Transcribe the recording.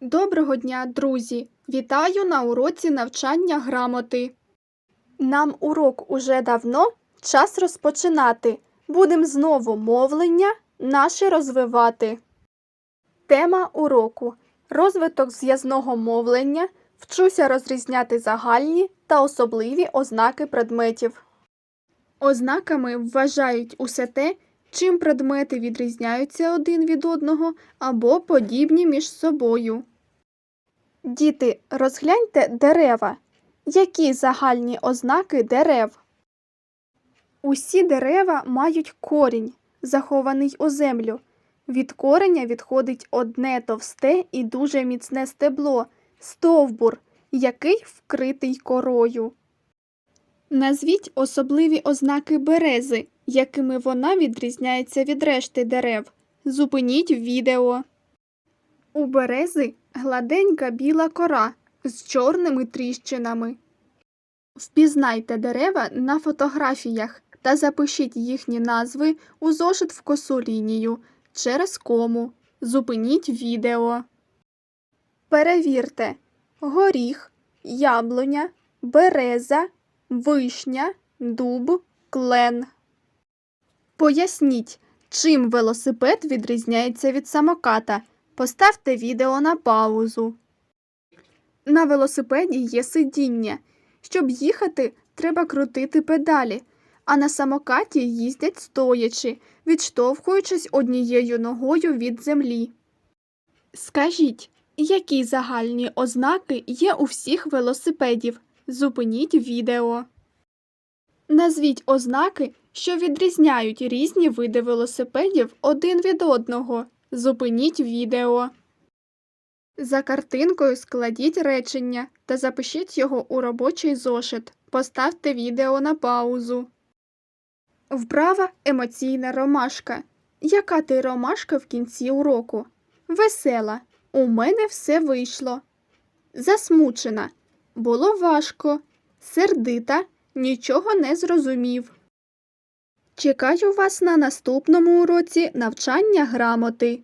Доброго дня, друзі! Вітаю на уроці навчання грамоти. Нам урок уже давно, час розпочинати. Будем знову мовлення наше розвивати. Тема уроку розвиток зв'язного мовлення. Вчуся розрізняти загальні та особливі ознаки предметів. Ознаками вважають усе те, чим предмети відрізняються один від одного або подібні між собою. Діти, розгляньте дерева. Які загальні ознаки дерев? Усі дерева мають корінь, захований у землю. Від кореня відходить одне товсте і дуже міцне стебло стовбур, який вкритий корою. Назвіть особливі ознаки берези, якими вона відрізняється від решти дерев. Зупиніть відео. У берези гладенька біла кора з чорними тріщинами. Впізнайте дерева на фотографіях та запишіть їхні назви у зошит в косу лінію через кому. Зупиніть відео. Перевірте горіх, яблуня, береза, вишня, дуб, клен. Поясніть, чим велосипед відрізняється від самоката. Поставте відео на паузу. На велосипеді є сидіння. Щоб їхати, треба крутити педалі, а на самокаті їздять стоячи, відштовхуючись однією ногою від землі. Скажіть, які загальні ознаки є у всіх велосипедів? Зупиніть відео. Назвіть ознаки, що відрізняють різні види велосипедів один від одного. Зупиніть відео. За картинкою складіть речення та запишіть його у робочий зошит. Поставте відео на паузу. Вправа емоційна ромашка. Яка ти ромашка в кінці уроку? Весела. У мене все вийшло. Засмучена. Було важко. Сердита. Нічого не зрозумів. Чекаю вас на наступному уроці навчання грамоти.